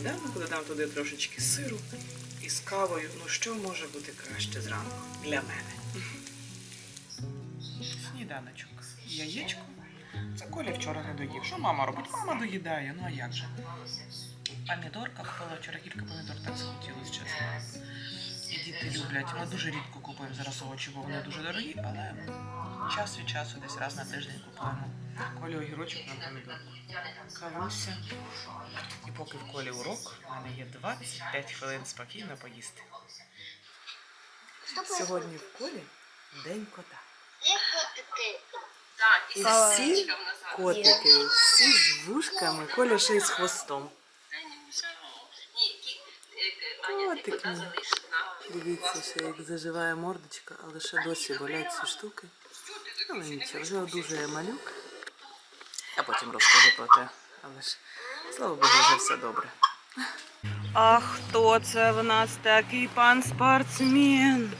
сніданок, додам туди трошечки сиру і з кавою. Ну що може бути краще зранку для мене? Сніданочок. Яєчко. Це Коля вчора не доїв. Що мама робить? Мама доїдає, ну а як же? Помідорка, коли вчора кілька помідор, так схотілося, чесно. І діти люблять. Ми дуже рідко купуємо зараз овочі, бо вони дуже дорогі, але час від часу десь раз на тиждень купуємо. Коля огірочок на помідорку. Кавуся. І поки в колі урок, в мене є 25 хвилин спокійно поїсти. Сьогодні в колі день кота. І всі котики, всі з вушками, коля ще й з хвостом. Та Дивіться, ще як заживає мордочка, але ще досі болять ці штуки. Але нічого, вже одужує малюк. Я потім розкажу про те. Але ж, слава Богу, вже все добре. А хто це в нас такий пан спортсмен?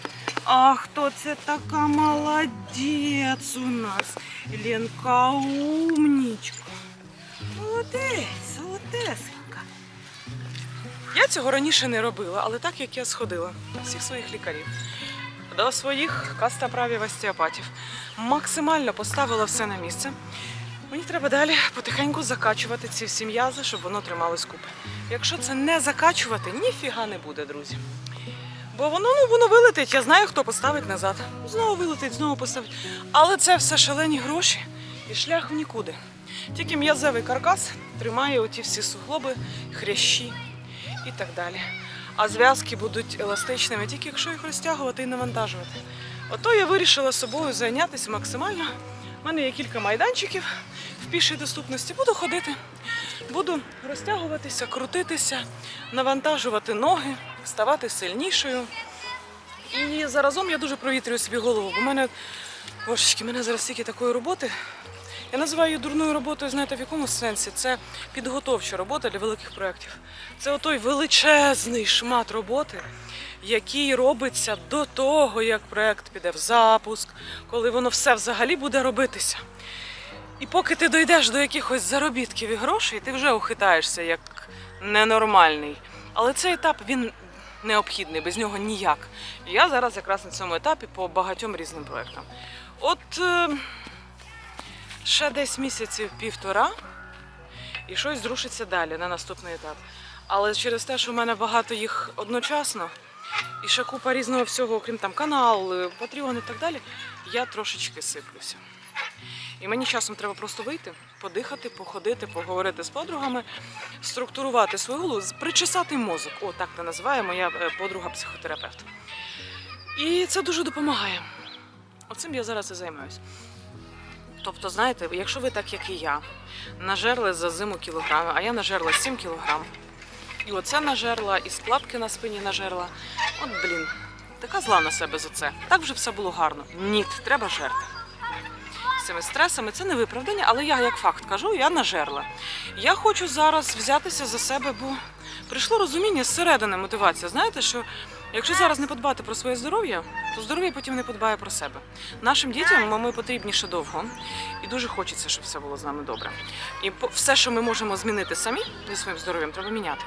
А хто це така молодець у нас? Ленка умнічка. Молодець, молодесенька. Я цього раніше не робила, але так як я сходила до всіх своїх лікарів, до своїх кастоправів остеопатів, максимально поставила все на місце. Мені треба далі потихеньку закачувати ці всі м'язи, щоб воно трималось купи. Якщо це не закачувати, ніфіга не буде, друзі. Бо воно ну воно вилетить, я знаю, хто поставить назад. Знову вилетить, знову поставить. Але це все шалені гроші і шлях в нікуди. Тільки м'язевий каркас тримає оті всі суглоби, хрящі і так далі. А зв'язки будуть еластичними, тільки якщо їх розтягувати і навантажувати. Ото я вирішила собою зайнятися максимально. У мене є кілька майданчиків в пішій доступності. Буду ходити, буду розтягуватися, крутитися, навантажувати ноги, ставати сильнішою. І заразом я дуже провітрюю собі голову, бо мене, божечки, мене зараз стільки такої роботи. Я називаю її дурною роботою, знаєте, в якому сенсі? Це підготовча робота для великих проєктів. Це отой величезний шмат роботи, який робиться до того, як проєкт піде в запуск, коли воно все взагалі буде робитися. І поки ти дійдеш до якихось заробітків і грошей, ти вже ухитаєшся як ненормальний. Але цей етап він необхідний, без нього ніяк. І я зараз якраз на цьому етапі по багатьом різним проєктам. От. Ще десь місяців півтора, і щось зрушиться далі на наступний етап. Але через те, що в мене багато їх одночасно, і ще купа різного всього, окрім там канал, Patreon і так далі, я трошечки сиплюся. І мені часом треба просто вийти, подихати, походити, поговорити з подругами, структурувати свою голову, причесати мозок. О, так це називає моя е, подруга-психотерапевт. І це дуже допомагає. Оцим я зараз і займаюся. Тобто, знаєте, якщо ви так, як і я, нажерли за зиму кілограми, а я нажерла 7 кілограм, і оце нажерла, і сплапки на спині нажерла. От блін, така зла на себе за це. Так вже все було гарно. Ні, треба жерти. Цими стресами це не виправдання, але я як факт кажу, я нажерла. Я хочу зараз взятися за себе, бо прийшло розуміння зсередини мотивація. Знаєте, що якщо зараз не подбати про своє здоров'я, то здоров'я потім не подбає про себе. Нашим дітям ми потрібні ще довго, і дуже хочеться, щоб все було з нами добре. І все, що ми можемо змінити самі зі своїм здоров'ям, треба міняти.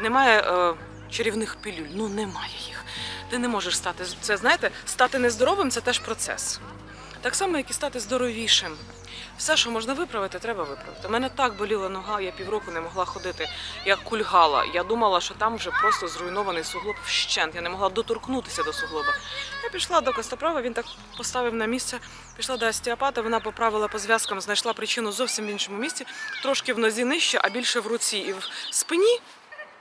Немає е, чарівних пілюль, ну немає їх. Ти не можеш стати це, знаєте, стати нездоровим це теж процес. Так само, як і стати здоровішим. Все, що можна виправити, треба виправити. У мене так боліла нога, я півроку не могла ходити, як кульгала. Я думала, що там вже просто зруйнований суглоб вщент. Я не могла доторкнутися до суглоба. Я пішла до костоправа, він так поставив на місце. Пішла до остеопата, вона поправила по зв'язкам, знайшла причину зовсім в іншому місці, трошки в нозі нижче, а більше в руці і в спині.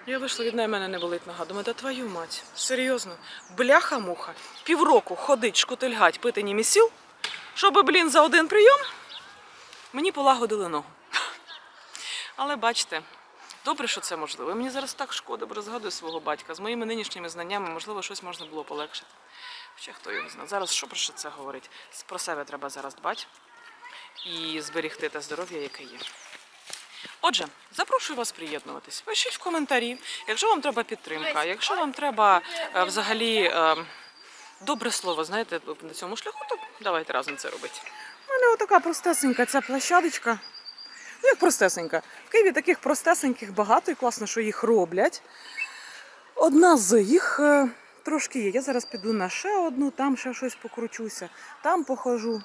Я вийшла від неї, мене не болить нога. Думаю, та твою мать, серйозно, бляха-муха, півроку ходить, шкутильгать, пити німісіл, щоб, блін, за один прийом мені полагодили ногу. Але бачите, добре, що це можливо. Мені зараз так шкода, бо розгадую свого батька. З моїми нинішніми знаннями, можливо, щось можна було полегшити. Ще хто його знає. Зараз що про що це говорить? Про себе треба зараз дбати і зберегти те здоров'я, яке є. Отже, запрошую вас приєднуватись. Пишіть в коментарі, якщо вам треба підтримка, якщо вам треба е, взагалі добре слово, знаєте, на цьому шляху, то давайте разом це робити. У мене отака простесенька ця площадочка. Ну, як простесенька. В Києві таких простесеньких багато і класно, що їх роблять. Одна з їх е, трошки є. Я зараз піду на ще одну, там ще щось покручуся, там похожу.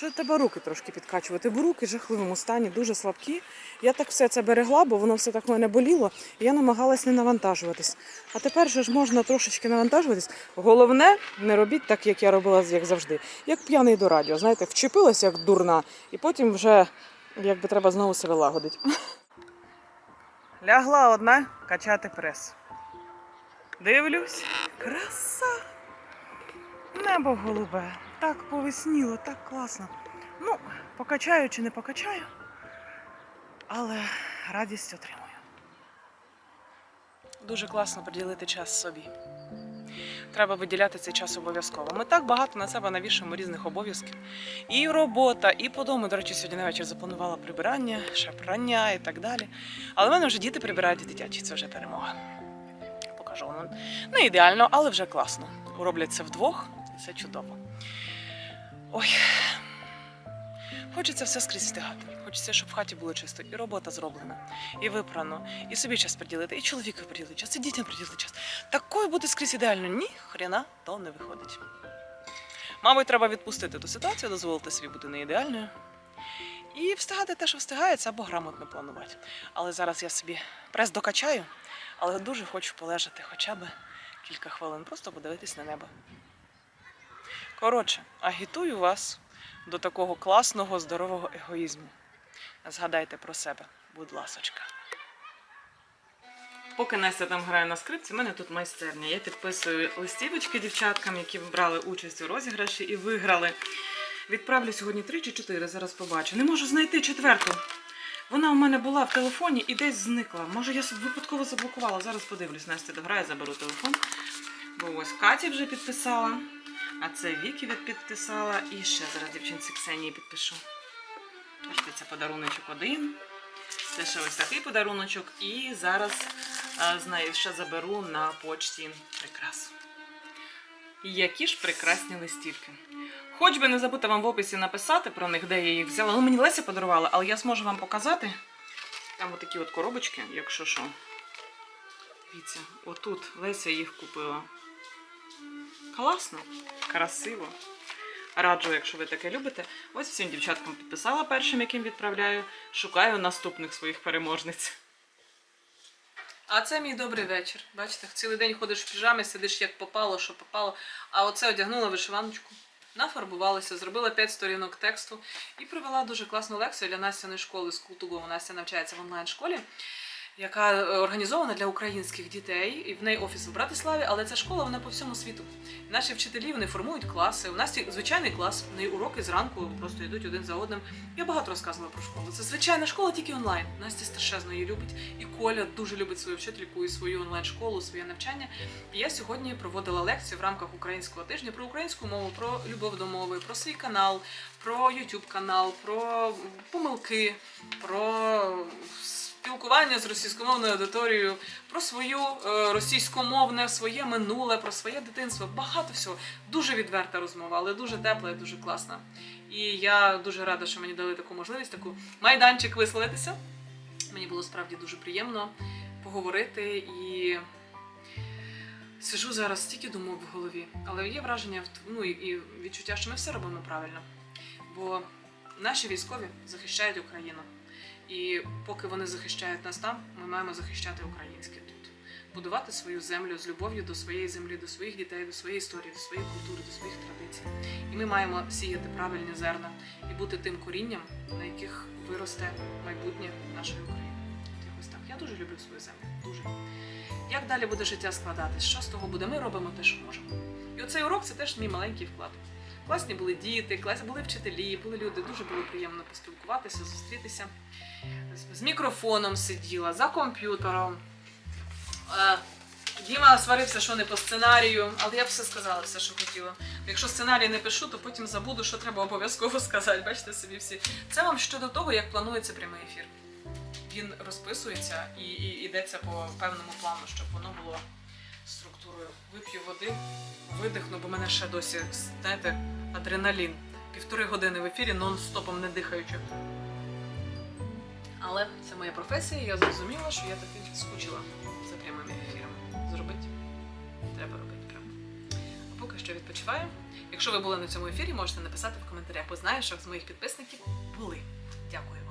Що треба руки трошки підкачувати, бо руки в жахливому стані, дуже слабкі. Я так все це берегла, бо воно все так в мене боліло, і я намагалась не навантажуватись. А тепер же ж можна трошечки навантажуватись. Головне, не робіть так, як я робила, як завжди. Як п'яний до радіо, знаєте, вчепилася як дурна, і потім вже якби треба знову себе лагодити. Лягла одна качати прес. Дивлюсь, краса. Небо голубе, так повесніло, так класно. Ну, покачаю чи не покачаю, але радість отримую. Дуже класно приділити час собі. Треба виділяти цей час обов'язково. Ми так багато на себе навішуємо різних обов'язків. І робота, і по дому. До речі, сьогодні на вечір запланувала прибирання, ще прання і так далі. Але в мене вже діти прибирають дитячі, це вже перемога. Покажу вам. Не ідеально, але вже класно. Роблять це вдвох, це чудово. Ой. Хочеться все скрізь встигати. Хочеться, щоб в хаті було чисто, і робота зроблена, і випрано, і собі час приділити, і чоловіку приділити час, і дітям приділити час. Такою бути скрізь ідеально. Ні, хрена то не виходить. Мабуть, треба відпустити ту ситуацію, дозволити собі бути не ідеальною. І встигати те, що встигається, або грамотно планувати. Але зараз я собі прес докачаю, але дуже хочу полежати хоча б кілька хвилин, просто подивитись на небо. Коротше, агітую вас до такого класного, здорового егоїзму. Згадайте про себе, будь ласочка. Поки Настя там грає на скрипці, в мене тут майстерня. Я підписую листівочки дівчаткам, які брали участь у розіграші і виграли. Відправлю сьогодні три чи чотири, зараз побачу. Не можу знайти четверту. Вона у мене була в телефоні і десь зникла. Може, я випадково заблокувала. Зараз подивлюсь, Настя дограє, заберу телефон. Бо ось Каті вже підписала, а це Вікі підписала. І ще зараз дівчинці Ксенії підпишу. Бачите, це подаруночок один. Це ще ось такий подаруночок. І зараз а, з нею ще заберу на почті прикрасу. Які ж прекрасні листівки. Хоч би не забути вам в описі написати про них, де я їх взяла. Ну, мені Леся подарувала, але я зможу вам показати. Там отакі от коробочки, якщо що. Дивіться, отут Леся їх купила. Класно, красиво. Раджу, якщо ви таке любите. Ось всім дівчаткам підписала першим, яким відправляю. Шукаю наступних своїх переможниць. А це мій добрий вечір. Бачите, цілий день ходиш в піжамі, сидиш як попало, що попало. А оце одягнула вишиваночку, нафарбувалася, зробила 5 сторінок тексту і провела дуже класну лекцію для Настяної школи з Култугу. Настя навчається в онлайн-школі, яка е, організована для українських дітей. І в неї офіс в Братиславі, але ця школа вона по всьому світу. Наші вчителі вони формують класи. У Насті звичайний клас, в неї уроки зранку просто йдуть один за одним. Я багато розказувала про школу. Це звичайна школа, тільки онлайн. Настя страшезно її любить. І Коля дуже любить свою вчительку і свою онлайн-школу, своє навчання. І я сьогодні проводила лекцію в рамках українського тижня про українську мову, про любов до мови, про свій канал, про YouTube канал, про помилки, про спілкування з російськомовною аудиторією, про свою е, російськомовне, своє минуле, про своє дитинство. Багато всього. Дуже відверта розмова, але дуже тепла і дуже класна. І я дуже рада, що мені дали таку можливість, таку майданчик висловитися. Мені було справді дуже приємно поговорити і сижу зараз стільки думок в голові, але є враження ну, і відчуття, що ми все робимо правильно. Бо наші військові захищають Україну. І поки вони захищають нас там, ми маємо захищати українське тут. Будувати свою землю з любов'ю до своєї землі, до своїх дітей, до своєї історії, до своєї культури, до своїх традицій. І ми маємо сіяти правильні зерна і бути тим корінням, на яких виросте майбутнє нашої України. От якось так. Я дуже люблю свою землю. Дуже. Як далі буде життя складатись? Що з того буде? Ми робимо те, що можемо. І оцей урок це теж мій маленький вклад. Класні були діти, класні були вчителі, були люди. Дуже було приємно поспілкуватися, зустрітися. З- мікрофоном сиділа, за комп'ютером. Е, Діма сварився, що не по сценарію, але я все сказала, все, що хотіла. Якщо сценарій не пишу, то потім забуду, що треба обов'язково сказати. Бачите собі всі. Це вам щодо того, як планується прямий ефір. Він розписується і, і йдеться по певному плану, щоб воно було структурою. Вип'ю води, видихну, бо мене ще досі, знаєте, адреналін. Півтори години в ефірі нон-стопом не дихаючи. Але це моя професія, і я зрозуміла, що я таки скучила за прямими ефірами. Зробити треба робити, правда? А поки що відпочиваю. Якщо ви були на цьому ефірі, можете написати в коментарях, бо знаю, що з моїх підписників були. Дякую.